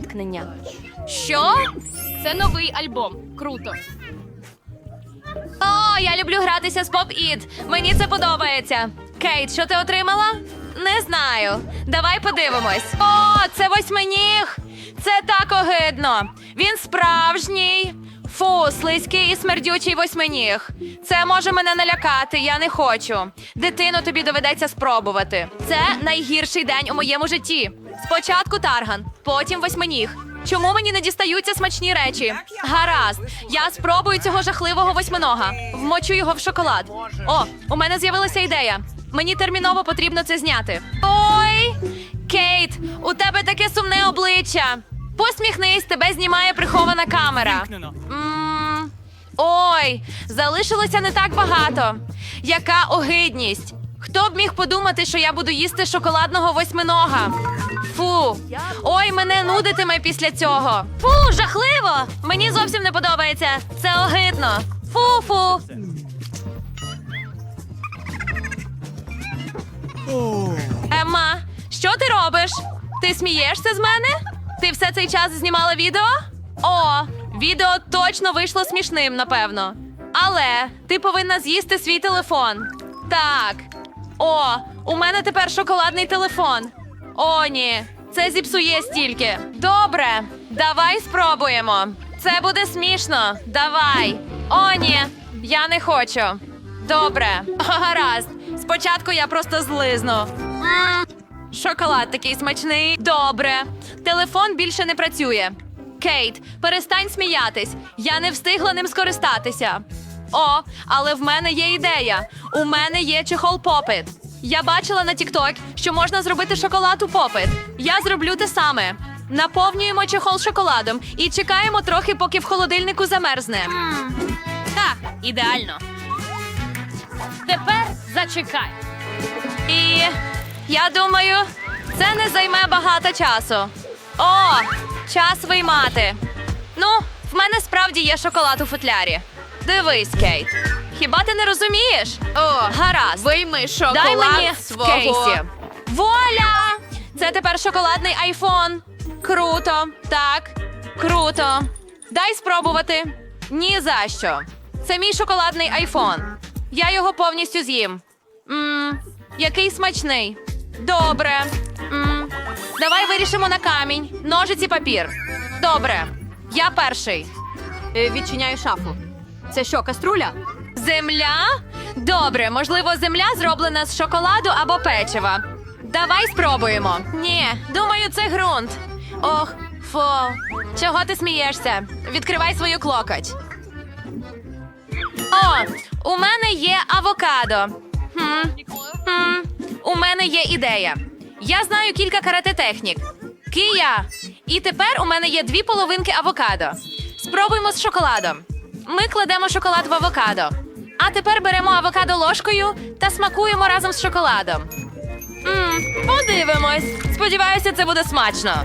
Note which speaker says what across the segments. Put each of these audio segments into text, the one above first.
Speaker 1: зіткнення. Що?
Speaker 2: Це новий альбом. Круто.
Speaker 1: О, я люблю гратися з поп іт. Мені це подобається. Кейт, що ти отримала? Не знаю. Давай подивимось. О, це восьминіг. Це так огидно. Він справжній. Фу, слизький і смердючий восьминіг. Це може мене налякати, я не хочу. Дитину тобі доведеться спробувати. Це найгірший день у моєму житті. Спочатку тарган, потім восьминіг. Чому мені не дістаються смачні речі? Гаразд, я спробую цього жахливого восьминога. Вмочу його в шоколад. О, у мене з'явилася ідея. Мені терміново потрібно це зняти. Ой, Кейт, у тебе таке сумне обличчя. Посміхнись, тебе знімає прихована камера. Ой, залишилося не так багато. Яка огидність. Хто б міг подумати, що я буду їсти шоколадного восьминога? Фу. Ой, мене нудитиме після цього. Фу, жахливо! Мені зовсім не подобається. Це огидно. Фу-фу. Емма, що ти робиш? Ти смієшся з мене? Ти все цей час знімала відео? О, відео точно вийшло смішним, напевно. Але ти повинна з'їсти свій телефон. Так. О, у мене тепер шоколадний телефон. О, ні, це зіпсує стільки. Добре, давай спробуємо. Це буде смішно. Давай. О, ні, я не хочу. Добре, гаразд. Спочатку я просто злизну. Шоколад такий смачний. Добре. Телефон більше не працює. Кейт, перестань сміятись. Я не встигла ним скористатися. О, але в мене є ідея. У мене є чехол попит. Я бачила на TikTok, що можна зробити шоколад у попит. Я зроблю те саме. Наповнюємо чехол шоколадом і чекаємо трохи, поки в холодильнику замерзне.
Speaker 2: Так, ідеально. Тепер зачекай.
Speaker 1: І я думаю, це не займе багато часу. О, час виймати. Ну, в мене справді є шоколад у футлярі. Дивись, Кейт. Хіба ти не розумієш? О, гаразд.
Speaker 2: Вийми шоколад
Speaker 1: Дай мені в
Speaker 2: свого.
Speaker 1: кейсі. Вуаля! Це тепер шоколадний айфон. Круто, так, круто. Дай спробувати. Ні за що. Це мій шоколадний айфон. Я його повністю з'їм. Мм, який смачний. Добре. Мм. Давай вирішимо на камінь. Ножиці папір. Добре. Я перший.
Speaker 3: Е, Відчиняю шафу. Це що, каструля?
Speaker 1: Земля? Добре, можливо, земля зроблена з шоколаду або печива. Давай спробуємо. Ні, думаю, це ґрунт. Ох, фу. Чого ти смієшся? Відкривай свою клокоть. О, у мене є авокадо. Хм. Хм. У мене є ідея. Я знаю кілька карате-технік. Кия. І тепер у мене є дві половинки авокадо. Спробуємо з шоколадом. Ми кладемо шоколад в авокадо. А тепер беремо авокадо ложкою та смакуємо разом з шоколадом. Мм, подивимось. Сподіваюся, це буде смачно.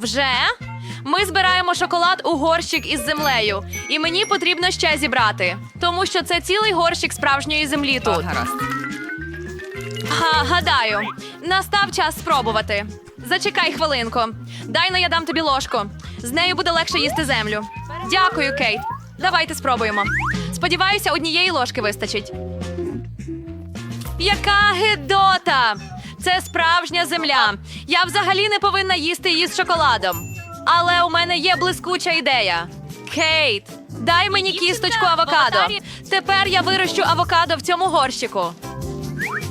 Speaker 1: Вже? Ми збираємо шоколад у горщик із землею, і мені потрібно ще зібрати, тому що це цілий горщик справжньої землі тут.
Speaker 3: Гаразд.
Speaker 1: Га, гадаю, настав час спробувати. Зачекай хвилинку. Дай но я дам тобі ложку. З нею буде легше їсти землю. Дякую, Кейт. Давайте спробуємо. Сподіваюся, однієї ложки вистачить. Яка гидота! Це справжня земля. Я взагалі не повинна їсти її з шоколадом. Але у мене є блискуча ідея. Кейт, дай мені кісточку авокадо. Тепер я вирощу авокадо в цьому горщику.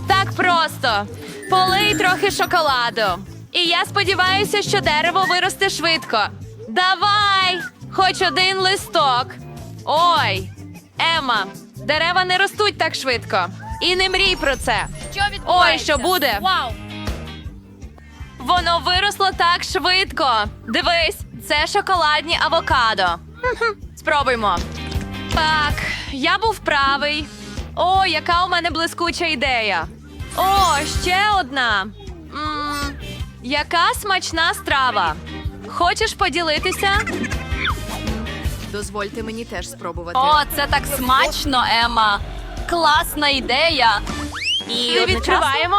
Speaker 1: Так просто. Полий трохи шоколаду. І я сподіваюся, що дерево виросте швидко. Давай! Хоч один листок. Ой, Ема, дерева не ростуть так швидко. І не мрій про це.
Speaker 2: Що відбувається?
Speaker 1: Ой, що буде?
Speaker 2: Вау!
Speaker 1: Воно виросло так швидко. Дивись, це шоколадні авокадо. Спробуймо. Так, я був правий. О, яка у мене блискуча ідея. О, ще одна. м яка смачна страва. Хочеш поділитися?
Speaker 3: Дозвольте мені теж спробувати.
Speaker 4: О, це так смачно, Ема. Класна ідея. І
Speaker 1: відкриваємо.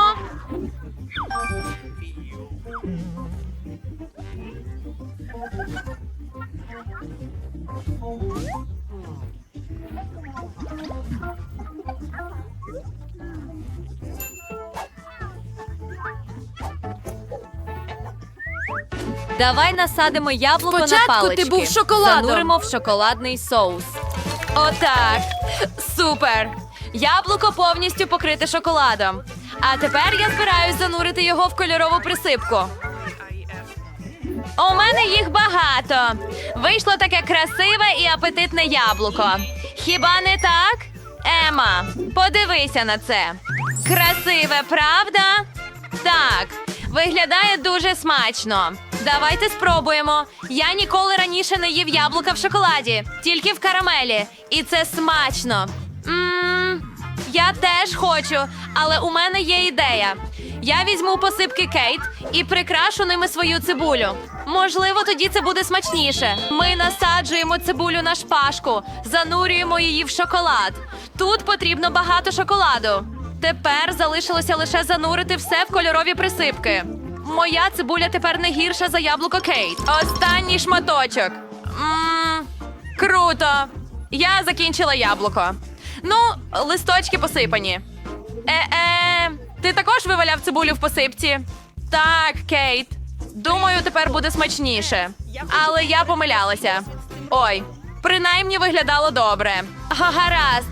Speaker 1: Давай насадимо яблуко
Speaker 3: Спочатку
Speaker 1: на палички.
Speaker 3: ти був шоколадом.
Speaker 1: Зануримо в шоколадний соус. Отак. Супер. Яблуко повністю покрите шоколадом. А тепер я збираюсь занурити його в кольорову присипку. У мене їх багато. Вийшло таке красиве і апетитне яблуко. Хіба не так? Ема, подивися на це. Красиве, правда? Так, виглядає дуже смачно. Давайте спробуємо. Я ніколи раніше не їв яблука в шоколаді, тільки в карамелі. І це смачно. Мм, я теж хочу, але у мене є ідея. Я візьму посипки Кейт і прикрашу ними свою цибулю. Можливо, тоді це буде смачніше. Ми насаджуємо цибулю на шпажку, занурюємо її в шоколад. Тут потрібно багато шоколаду. Тепер залишилося лише занурити все в кольорові присипки. Моя цибуля тепер не гірша за яблуко Кейт. Останній шматочок. Мм, круто. Я закінчила яблуко. Ну, листочки посипані. Е-е, ти також виваляв цибулю в посипці? Так, Кейт. Думаю, тепер буде смачніше. Але я помилялася. Ой, принаймні виглядало добре. Гаразд.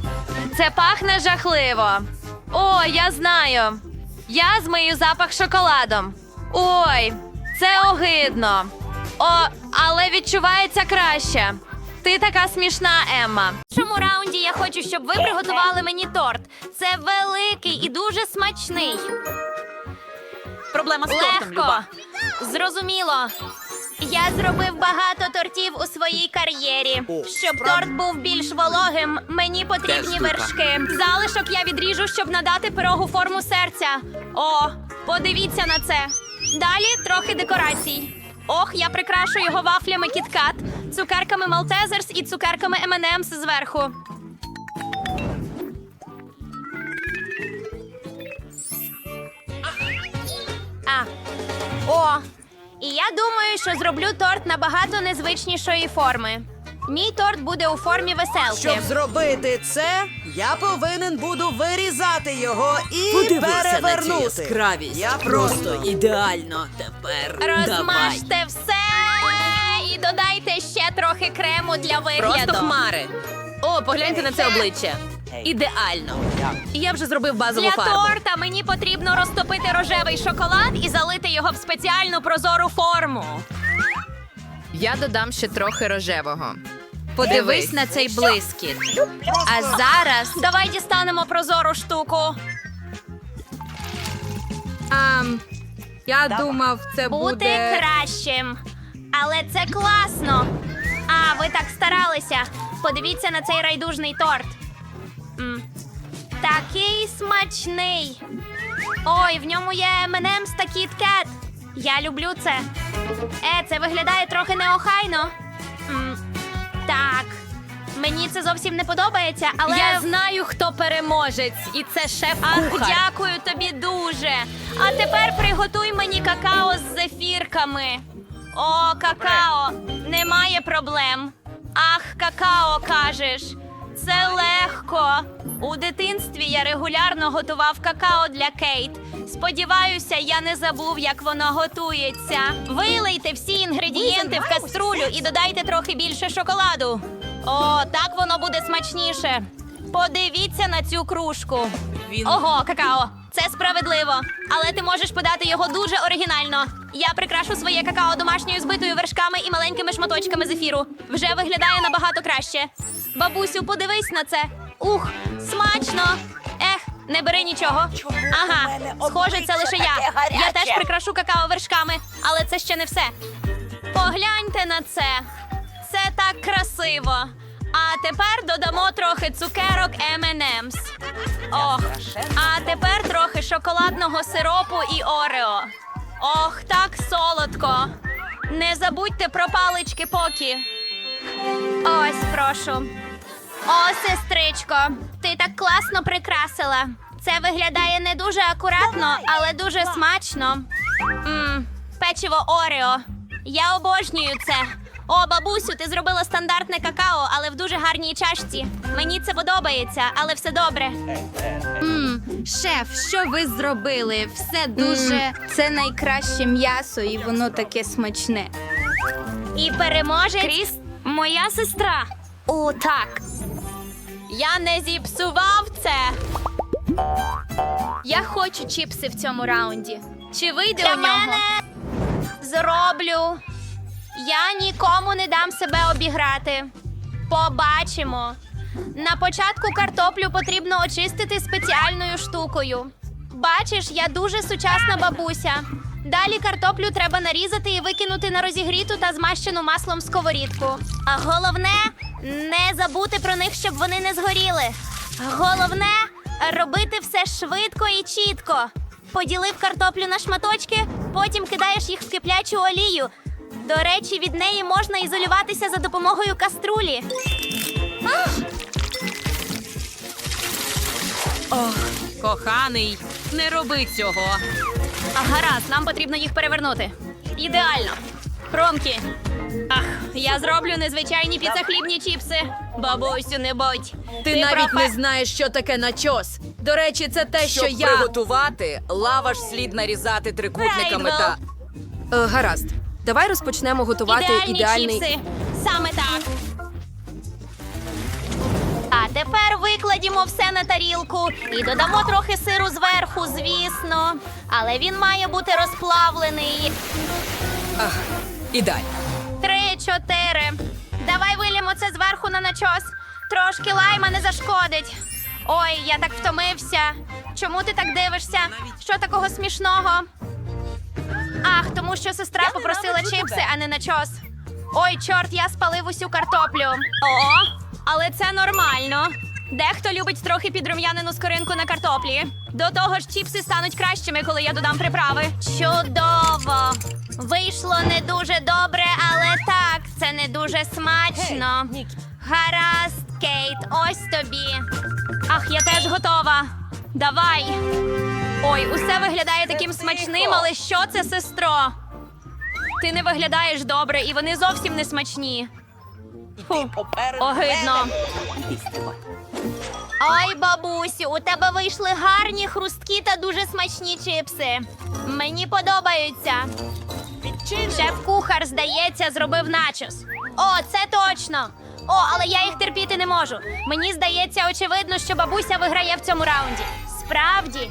Speaker 1: Це пахне жахливо. О, я знаю. Я змию запах шоколадом. Ой, це огидно. О, але відчувається краще. Ти така смішна, Емма.
Speaker 5: В цьому раунді я хочу, щоб ви приготували мені торт. Це великий і дуже смачний.
Speaker 4: Проблема з тортом,
Speaker 5: Легко.
Speaker 4: Люба.
Speaker 5: Зрозуміло. Я зробив багато тортів у своїй кар'єрі. Щоб торт був більш вологим, мені потрібні вершки. Залишок я відріжу, щоб надати пирогу форму серця. О, подивіться на це. Далі трохи декорацій. Ох, я прикрашу його вафлями кіткат, цукерками Малтезерс і цукерками M&M's зверху. А. О, і я думаю, що зроблю торт набагато незвичнішої форми. Мій торт буде у формі веселки.
Speaker 6: Щоб зробити це, я повинен буду вирізати його і
Speaker 7: Подивися на цю
Speaker 6: перевернути.
Speaker 7: яскравість.
Speaker 6: Я
Speaker 7: Просто
Speaker 6: просто
Speaker 7: ідеально тепер. Давай.
Speaker 5: Розмажте все і додайте ще трохи крему для вигляду.
Speaker 1: Просто хмари. О, погляньте на це обличчя. Ідеально. Я вже зробив базову
Speaker 5: Для
Speaker 1: фарбу.
Speaker 5: торта мені потрібно розтопити рожевий шоколад і залити його в спеціальну прозору форму.
Speaker 3: Я додам ще трохи рожевого. Подивись на цей блискіт. А зараз
Speaker 5: Давай дістанемо прозору штуку.
Speaker 3: ам, я думав, це
Speaker 5: Бути
Speaker 3: буде.
Speaker 5: кращим. Але це класно. А, ви так старалися. Подивіться на цей райдужний торт. М. Такий смачний. Ой, в ньому є M&M's та Kat. Я люблю це. Е, це виглядає трохи неохайно. М. Так. Мені це зовсім не подобається, але.
Speaker 1: Я знаю, хто переможець, і це шеф
Speaker 5: Ах, дякую тобі дуже. А тепер приготуй мені какао з зефірками. О, какао, немає проблем. Ах, какао кажеш. Це легко. У дитинстві я регулярно готував какао для Кейт. Сподіваюся, я не забув, як воно готується. Вилийте всі інгредієнти в каструлю і додайте трохи більше шоколаду. О, так воно буде смачніше. Подивіться на цю кружку. Ого, какао. Це справедливо, але ти можеш подати його дуже оригінально. Я прикрашу своє какао домашньою збитою вершками і маленькими шматочками зефіру. Вже виглядає набагато краще. Бабусю, подивись на це. Ух, смачно! Ех, не бери нічого. Ага, схоже, це лише я. Я теж прикрашу какао вершками, але це ще не все. Погляньте на це. Це так красиво. А тепер додамо трохи цукерок M&M's. Ох, а тепер трохи шоколадного сиропу і Орео. Ох, так солодко. Не забудьте про палички поки. Ось, прошу. О, сестричко, ти так класно прикрасила. Це виглядає не дуже акуратно, але дуже смачно. Мм, печиво Орео. Я обожнюю це. О, бабусю, ти зробила стандартне какао, але в дуже гарній чашці. Мені це подобається, але все добре.
Speaker 8: Шеф, що ви зробили? Все дуже. Це найкраще м'ясо, і воно таке смачне.
Speaker 5: І переможе Кріс, моя сестра. О, так. Я не зіпсував це.
Speaker 8: Я хочу чіпси в цьому раунді. Чи вийде
Speaker 5: Для
Speaker 8: у нього?
Speaker 5: мене зроблю. Я нікому не дам себе обіграти. Побачимо. На початку картоплю потрібно очистити спеціальною штукою. Бачиш, я дуже сучасна бабуся. Далі картоплю треба нарізати і викинути на розігріту та змащену маслом сковорідку. А головне не забути про них, щоб вони не згоріли. Головне робити все швидко і чітко. Поділив картоплю на шматочки, потім кидаєш їх в киплячу олію. До речі, від неї можна ізолюватися за допомогою каструлі.
Speaker 3: Ох, Коханий, не роби цього.
Speaker 5: А гаразд, нам потрібно їх перевернути. Ідеально. Хромкі. Ах, я зроблю незвичайні піцахлібні чіпси. Бабусю, не будь.
Speaker 3: Ти, навіть
Speaker 5: профе-
Speaker 3: не знаєш, що таке начос. До речі, це те, що
Speaker 7: Щоб
Speaker 3: я.
Speaker 7: приготувати, лаваш слід нарізати трикутниками та.
Speaker 9: Е, гаразд. Давай розпочнемо готувати
Speaker 5: Ідеальні
Speaker 9: ідеальний.
Speaker 5: чіпси. Саме так. А тепер викладімо все на тарілку і додамо трохи сиру зверху, звісно. Але він має бути розплавлений.
Speaker 7: Ідеально.
Speaker 5: Три, чотири. Давай вилімо це зверху на начос. Трошки лайма не зашкодить. Ой, я так втомився. Чому ти так дивишся? Що такого смішного? Ах, тому що сестра попросила чипси, а не начос. Ой, чорт, я спалив усю картоплю. О, але це нормально. Дехто любить трохи підрум'янену скоринку на картоплі. До того ж, чіпси стануть кращими, коли я додам приправи. Чудово! Вийшло не дуже добре, але так, це не дуже смачно. Гаразд, Кейт, ось тобі. Ах, я теж готова. Давай. Ой, усе виглядає таким смачним, але що це, сестро? Ти не виглядаєш добре, і вони зовсім не смачні. Фу, огидно. Ой, бабусю, у тебе вийшли гарні, хрусткі та дуже смачні чипси. Мені подобаються. Шеф-кухар, здається, зробив начос. О, це точно. О, але я їх терпіти не можу. Мені здається, очевидно, що бабуся виграє в цьому раунді. Справді,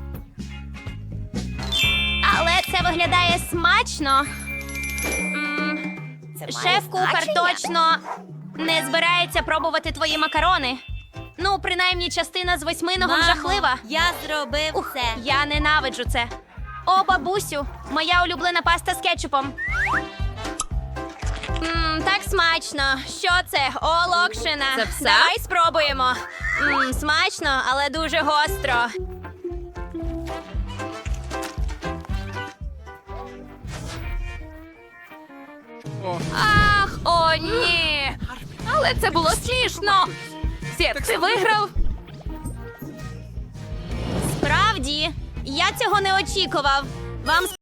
Speaker 5: Але це виглядає смачно. Шеф-кухар точно не збирається пробувати твої макарони. Ну, принаймні, частина з восьминого жахлива.
Speaker 8: Я зробив
Speaker 5: Ух, я ненавиджу це. О, бабусю, моя улюблена паста з кетчупом. Мм, так смачно. Що це? О, локшина.
Speaker 3: Це все?
Speaker 5: Давай спробуємо. Мм, смачно, але дуже гостро.
Speaker 1: Ах, о, ні. Але це було смішно. Сєп, ти виграв?
Speaker 5: Справді, я цього не очікував. Вам